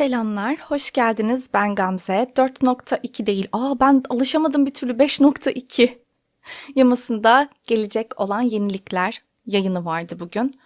Selamlar, hoş geldiniz. Ben Gamze. 4.2 değil, aa ben alışamadım bir türlü 5.2 yamasında gelecek olan yenilikler yayını vardı bugün.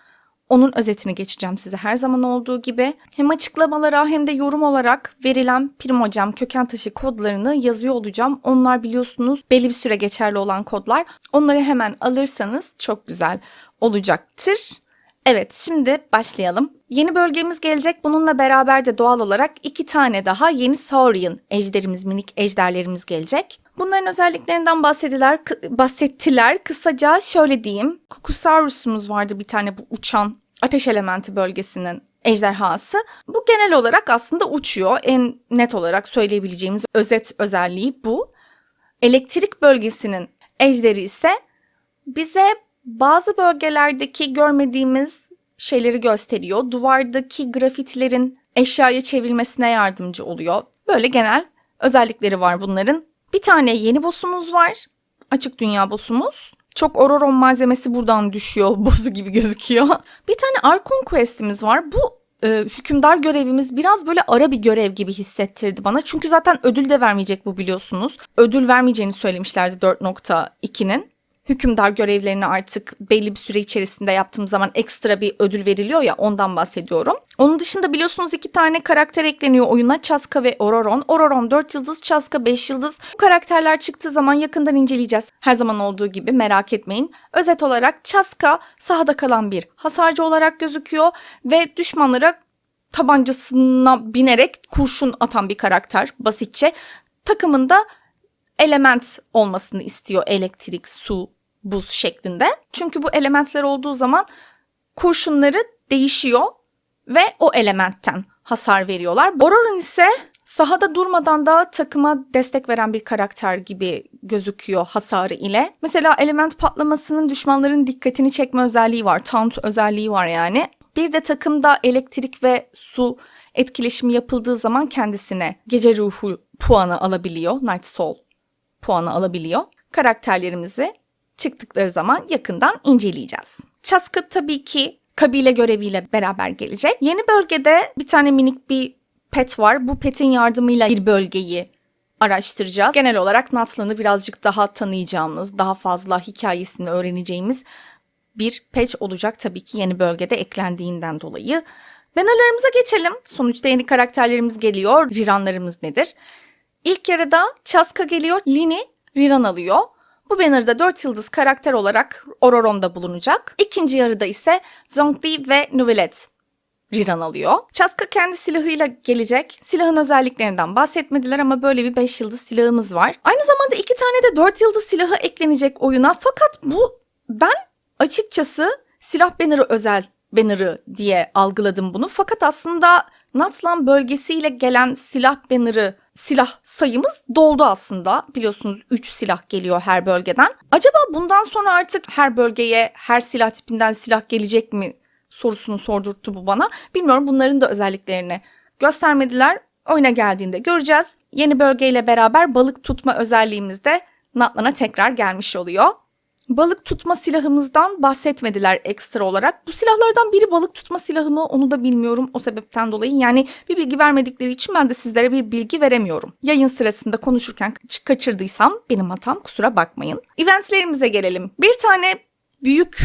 Onun özetini geçeceğim size her zaman olduğu gibi. Hem açıklamalara hem de yorum olarak verilen prim hocam köken taşı kodlarını yazıyor olacağım. Onlar biliyorsunuz belli bir süre geçerli olan kodlar. Onları hemen alırsanız çok güzel olacaktır. Evet şimdi başlayalım. Yeni bölgemiz gelecek. Bununla beraber de doğal olarak iki tane daha yeni Saurian ejderimiz, minik ejderlerimiz gelecek. Bunların özelliklerinden bahsediler, bahsettiler. Kısaca şöyle diyeyim. Kukusaurus'umuz vardı bir tane bu uçan ateş elementi bölgesinin ejderhası. Bu genel olarak aslında uçuyor. En net olarak söyleyebileceğimiz özet özelliği bu. Elektrik bölgesinin ejderi ise bize bazı bölgelerdeki görmediğimiz şeyleri gösteriyor. Duvardaki grafitilerin eşyaya çevrilmesine yardımcı oluyor. Böyle genel özellikleri var bunların. Bir tane yeni boss'umuz var. Açık dünya boss'umuz. Çok Ororon malzemesi buradan düşüyor. Boss'u gibi gözüküyor. Bir tane Arkon quest'imiz var. Bu e, hükümdar görevimiz biraz böyle ara bir görev gibi hissettirdi bana. Çünkü zaten ödül de vermeyecek bu biliyorsunuz. Ödül vermeyeceğini söylemişlerdi 4.2'nin hükümdar görevlerini artık belli bir süre içerisinde yaptığım zaman ekstra bir ödül veriliyor ya ondan bahsediyorum. Onun dışında biliyorsunuz iki tane karakter ekleniyor oyuna Chaska ve Ororon. Ororon 4 yıldız, Chaska 5 yıldız. Bu karakterler çıktığı zaman yakından inceleyeceğiz. Her zaman olduğu gibi merak etmeyin. Özet olarak Chaska sahada kalan bir hasarcı olarak gözüküyor ve düşmanlara tabancasına binerek kurşun atan bir karakter basitçe. Takımında element olmasını istiyor elektrik, su, buz şeklinde. Çünkü bu elementler olduğu zaman kurşunları değişiyor ve o elementten hasar veriyorlar. Ororon ise sahada durmadan da takıma destek veren bir karakter gibi gözüküyor hasarı ile. Mesela element patlamasının düşmanların dikkatini çekme özelliği var. Taunt özelliği var yani. Bir de takımda elektrik ve su etkileşimi yapıldığı zaman kendisine gece ruhu puanı alabiliyor. Night Soul puanı alabiliyor. Karakterlerimizi çıktıkları zaman yakından inceleyeceğiz. Çaskıt tabii ki kabile göreviyle beraber gelecek. Yeni bölgede bir tane minik bir pet var. Bu petin yardımıyla bir bölgeyi araştıracağız. Genel olarak Natlan'ı birazcık daha tanıyacağımız, daha fazla hikayesini öğreneceğimiz bir patch olacak tabii ki yeni bölgede eklendiğinden dolayı. Bannerlarımıza geçelim. Sonuçta yeni karakterlerimiz geliyor. Riranlarımız nedir? İlk yarıda Chaska geliyor, Lini Riran alıyor. Bu banner'da 4 yıldız karakter olarak Ororon'da bulunacak. İkinci yarıda ise Zhongli ve Nuvelet Riran alıyor. Chaska kendi silahıyla gelecek. Silahın özelliklerinden bahsetmediler ama böyle bir 5 yıldız silahımız var. Aynı zamanda iki tane de 4 yıldız silahı eklenecek oyuna. Fakat bu ben açıkçası silah banner'ı özel banner'ı diye algıladım bunu. Fakat aslında Natlan bölgesiyle gelen silah banner'ı silah sayımız doldu aslında. Biliyorsunuz 3 silah geliyor her bölgeden. Acaba bundan sonra artık her bölgeye her silah tipinden silah gelecek mi sorusunu sordurttu bu bana. Bilmiyorum bunların da özelliklerini göstermediler. Oyuna geldiğinde göreceğiz. Yeni bölgeyle beraber balık tutma özelliğimiz de Natlan'a tekrar gelmiş oluyor. Balık tutma silahımızdan bahsetmediler ekstra olarak. Bu silahlardan biri balık tutma silahı mı onu da bilmiyorum o sebepten dolayı. Yani bir bilgi vermedikleri için ben de sizlere bir bilgi veremiyorum. Yayın sırasında konuşurken kaç- kaçırdıysam benim hatam kusura bakmayın. Eventlerimize gelelim. Bir tane büyük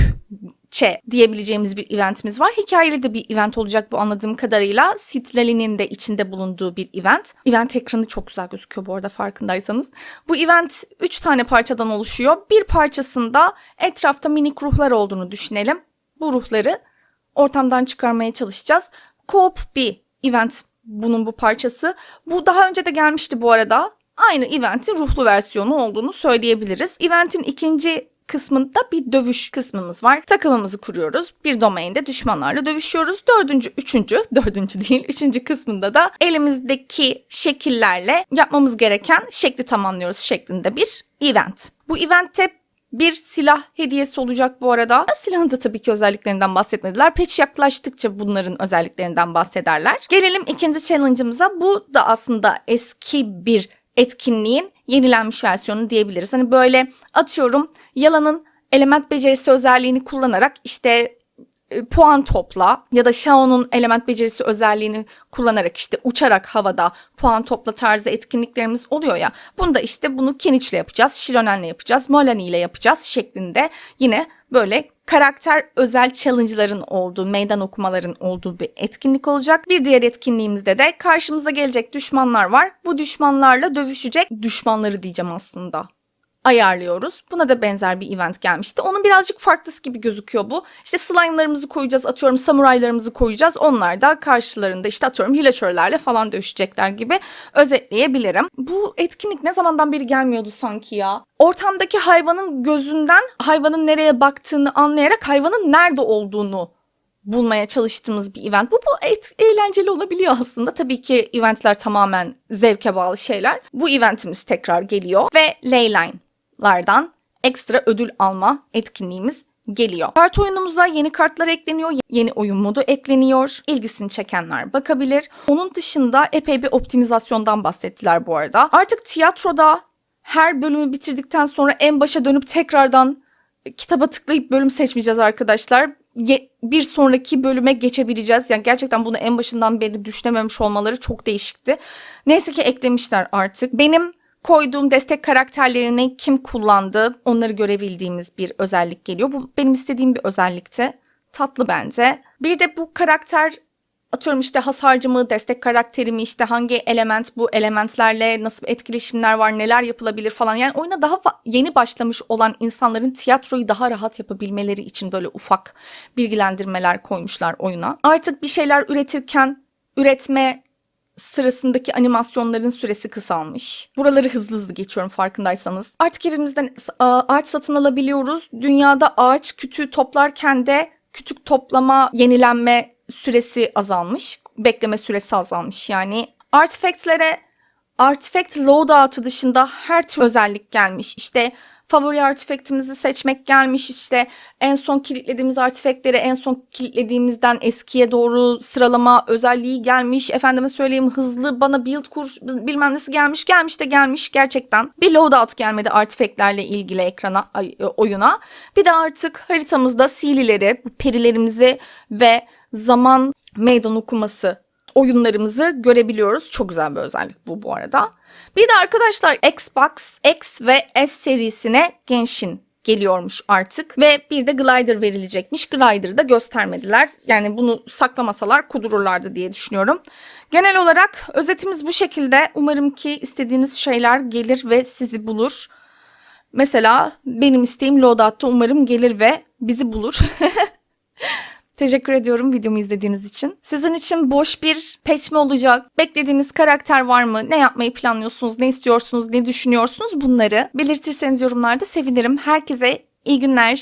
Çe diyebileceğimiz bir eventimiz var. Hikayeli de bir event olacak bu anladığım kadarıyla. Sitlali'nin de içinde bulunduğu bir event. Event ekranı çok güzel gözüküyor bu arada farkındaysanız. Bu event 3 tane parçadan oluşuyor. Bir parçasında etrafta minik ruhlar olduğunu düşünelim. Bu ruhları ortamdan çıkarmaya çalışacağız. Co-op bir event bunun bu parçası. Bu daha önce de gelmişti bu arada. Aynı eventin ruhlu versiyonu olduğunu söyleyebiliriz. Eventin ikinci kısmında bir dövüş kısmımız var. Takımımızı kuruyoruz. Bir domainde düşmanlarla dövüşüyoruz. Dördüncü, üçüncü, dördüncü değil, üçüncü kısmında da elimizdeki şekillerle yapmamız gereken şekli tamamlıyoruz şeklinde bir event. Bu eventte bir silah hediyesi olacak bu arada. Silahın da tabii ki özelliklerinden bahsetmediler. Patch yaklaştıkça bunların özelliklerinden bahsederler. Gelelim ikinci challenge'ımıza. Bu da aslında eski bir etkinliğin yenilenmiş versiyonu diyebiliriz. Hani böyle atıyorum yalanın element becerisi özelliğini kullanarak işte e, puan topla ya da Shao'nun element becerisi özelliğini kullanarak işte uçarak havada puan topla tarzı etkinliklerimiz oluyor ya. Bunda işte bunu Kenich'le yapacağız, Shironen'le yapacağız, Molani ile yapacağız şeklinde yine böyle karakter özel challenge'ların olduğu, meydan okumaların olduğu bir etkinlik olacak. Bir diğer etkinliğimizde de karşımıza gelecek düşmanlar var. Bu düşmanlarla dövüşecek düşmanları diyeceğim aslında ayarlıyoruz. Buna da benzer bir event gelmişti. Onun birazcık farklısı gibi gözüküyor bu. İşte slime'larımızı koyacağız, atıyorum samuraylarımızı koyacağız. Onlar da karşılarında işte atıyorum hilaçörlerle falan dövüşecekler gibi özetleyebilirim. Bu etkinlik ne zamandan beri gelmiyordu sanki ya. Ortamdaki hayvanın gözünden hayvanın nereye baktığını anlayarak hayvanın nerede olduğunu bulmaya çalıştığımız bir event. Bu, bu et- eğlenceli olabiliyor aslında. Tabii ki eventler tamamen zevke bağlı şeyler. Bu eventimiz tekrar geliyor ve Leyline'lardan ekstra ödül alma etkinliğimiz geliyor. Kart oyunumuza yeni kartlar ekleniyor, yeni oyun modu ekleniyor. İlgisini çekenler bakabilir. Onun dışında epey bir optimizasyondan bahsettiler bu arada. Artık tiyatroda her bölümü bitirdikten sonra en başa dönüp tekrardan kitaba tıklayıp bölüm seçmeyeceğiz arkadaşlar. Bir sonraki bölüme geçebileceğiz. Yani gerçekten bunu en başından beri düşünememiş olmaları çok değişikti. Neyse ki eklemişler artık. Benim koyduğum destek karakterlerini kim kullandı onları görebildiğimiz bir özellik geliyor. Bu benim istediğim bir özellikti. Tatlı bence. Bir de bu karakter atıyorum işte hasarcı mı, destek karakteri mi, işte hangi element bu elementlerle nasıl etkileşimler var, neler yapılabilir falan. Yani oyuna daha yeni başlamış olan insanların tiyatroyu daha rahat yapabilmeleri için böyle ufak bilgilendirmeler koymuşlar oyuna. Artık bir şeyler üretirken üretme sırasındaki animasyonların süresi kısalmış. Buraları hızlı hızlı geçiyorum farkındaysanız. Artık evimizden ağaç satın alabiliyoruz. Dünyada ağaç kütüğü toplarken de kütük toplama, yenilenme süresi azalmış. Bekleme süresi azalmış yani. Artifact'lere Artifact loadout'u dışında her tür özellik gelmiş. İşte favori artifaktimizi seçmek gelmiş. İşte en son kilitlediğimiz artifactleri en son kilitlediğimizden eskiye doğru sıralama özelliği gelmiş. Efendime söyleyeyim hızlı bana build kur bilmem nesi gelmiş. Gelmiş de gelmiş gerçekten. Bir loadout gelmedi artifaktlerle ilgili ekrana, e, oyuna. Bir de artık haritamızda silileri, perilerimizi ve zaman meydan okuması oyunlarımızı görebiliyoruz. Çok güzel bir özellik bu bu arada. Bir de arkadaşlar Xbox X ve S serisine Genshin geliyormuş artık ve bir de Glider verilecekmiş. Glider'ı da göstermediler. Yani bunu saklamasalar kudururlardı diye düşünüyorum. Genel olarak özetimiz bu şekilde. Umarım ki istediğiniz şeyler gelir ve sizi bulur. Mesela benim isteğim Loadout'ta umarım gelir ve bizi bulur. Teşekkür ediyorum videomu izlediğiniz için. Sizin için boş bir patch mi olacak? Beklediğiniz karakter var mı? Ne yapmayı planlıyorsunuz? Ne istiyorsunuz? Ne düşünüyorsunuz? Bunları belirtirseniz yorumlarda sevinirim. Herkese iyi günler.